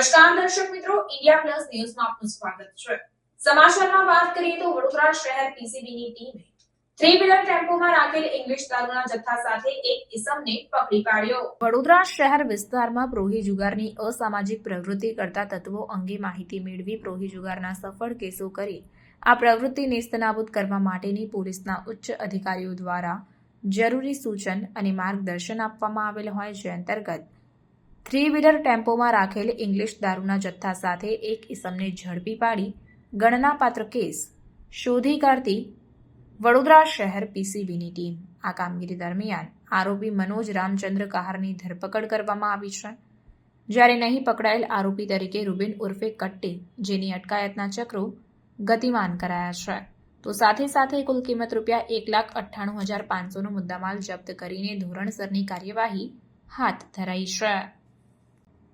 નમસ્કાર દર્શક મિત્રો, ઇન્ડિયા પ્લસ ન્યૂઝમાં આપનું સ્વાગત છે. સમાચારમાં વાત કરીએ તો વડોદરા શહેર પીસીબીની ટીમે પ્રવૃત્તિ કરતા તત્વો અંગે માહિતી મેળવી પ્રોહી જુગારના સફળ કેસો કરી આ પ્રવૃત્તિ નેસ્તનાબૂદ કરવા માટેની પોલીસના ઉચ્ચ અધિકારીઓ દ્વારા જરૂરી સૂચન અને માર્ગદર્શન આપવામાં આવેલ હોય જે અંતર્ગત થ્રી વ્હીલર ટેમ્પોમાં રાખેલ ઇંગ્લિશ દારૂના જથ્થા સાથે એક ઇસમને ઝડપી પાડી ગણનાપાત્ર કેસ શોધી કાઢતી વડોદરા શહેર પીસીબીની ટીમ. આ કામગીરી દરમિયાન આરોપી મનોજ રામચંદ્ર કહારની ધરપકડ કરવામાં આવી છે. જ્યારે નહીં પકડાયેલ આરોપી તરીકે રૂબિન ઉર્ફે કટ્ટી, જેની અટકાયતના ચક્રો ગતિમાન કરાયા છે. તો સાથે સાથે કુલ કિંમત રૂપિયા એક લાખ અઠ્ઠાણું હજાર પાંચસોનો મુદ્દામાલ જપ્ત કરીને ધોરણસરની કાર્યવાહી હાથ ધરાઈ છે.